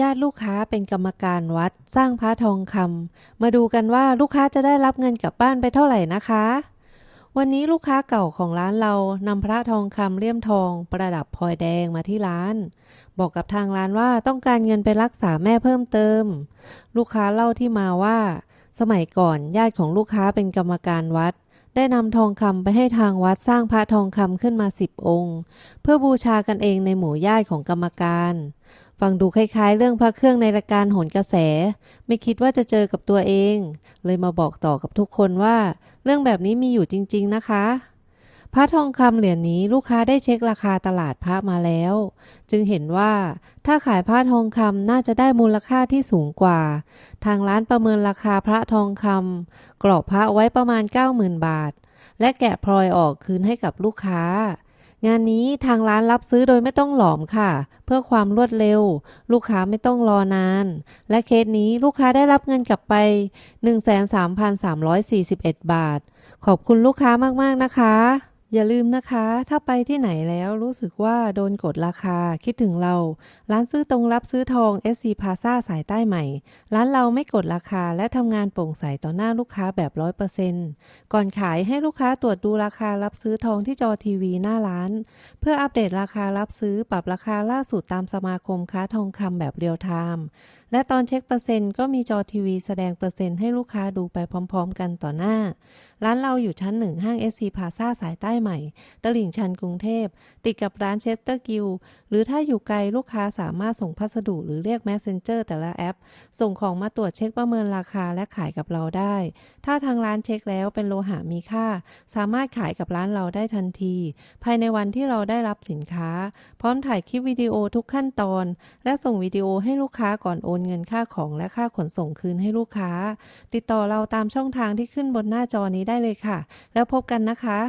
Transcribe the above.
ญาติลูกค้าเป็นกรรมการวัดสร้างพระทองคำมาดูกันว่าลูกค้าจะได้รับเงินกลับบ้านไปเท่าไหร่นะคะ วันนี้ลูกค้าเก่าของร้านเรานำพระทองคำเลี่ยมทอง ประดับพลอยแดงมาที่ร้าน บอกกับทางร้านว่าต้องการเงินไปรักษาแม่เพิ่มเติม ลูกค้าเล่าที่มาว่า สมัยก่อนญาติของลูกค้าเป็นกรรมการวัดได้นำทองคำไปให้ทางวัดสร้างพระทองคำขึ้นมาสิบองค์ เพื่อบูชากันเองในหมู่ญาติของกรรมการ ฟังดูคล้ายๆ เรื่องพระเครื่องในรายการโหนกระแส ไม่คิดว่าจะเจอกับตัวเอง เลยมาบอกต่อกับทุกคนว่า เรื่องแบบนี้มีอยู่จริง ๆนะคะ พระทองคำเหรียญนี้ลูกค้าได้เช็คราคาตลาดพระมาแล้ว จึงเห็นว่าถ้าขายพระทองคำน่าจะได้มูลค่าที่สูงกว่า ทางร้านประเมินราคาพระทองคำกรอบพระไว้ประมาณ 90,000 บาท และแกะพลอยออกคืนให้กับลูกค้า งานนี้ทางร้านรับซื้อโดยไม่ต้องหลอมค่ะ เพื่อความรวดเร็ว ลูกค้าไม่ต้องรอนาน และเคสนี้ลูกค้าได้รับเงินกลับไป 13,341 บาท ขอบคุณลูกค้ามาก ๆ นะคะ อย่าลืมนะคะ ถ้าไปที่ไหนแล้วรู้สึกว่าโดนกดราคาคิดถึงเรา ร้านซื้อตรงรับซื้อทอง SC Plaza สายใต้ใหม่ ร้านเราไม่กดราคาและทำงานโปร่งใสต่อหน้าลูกค้าแบบร้อยเปอร์เซ็นต์ก่อนขายให้ลูกค้าตรวจดูราคารับซื้อทองที่จอทีวีหน้าร้าน เพื่ออัปเดตราคารับซื้อปรับราคาล่าสุดตามสมาคมค้าทองคำแบบเรียลไทม์และตอนเช็คเปอร์เซ็นต์ก็มีจอทีวีแสดงเปอร์เซ็นต์ให้ลูกค้าดูไปพร้อม ๆ กันต่อหน้า ร้านเราอยู่ชั้นหนึ่งห้าง SC Plaza สายใต้ใหม่ ตลิ่งชันกรุงเทพ ติดกับร้านเชสเตอร์กิลหรือถ้าอยู่ไกลลูกค้าสามารถส่งพัสดุหรือเรียก Messenger แต่ละแอป ส่งของมาตรวจเช็คประเมินราคาและขายกับเราได้ ถ้าทางร้านเช็คแล้วเป็นโลหะมีค่า สามารถขายกับร้านเราได้ทันที ภายในวันที่เราได้รับสินค้า พร้อมถ่ายคลิปวิดีโอทุกขั้นตอน และส่งวิดีโอให้ลูกค้าก่อนโอนเงินค่าของและค่าขนส่งคืนให้ลูกค้า ติดต่อเราตามช่องทางที่ขึ้นบนหน้าจอนี้ได้เลยค่ะ แล้วพบกันนะคะ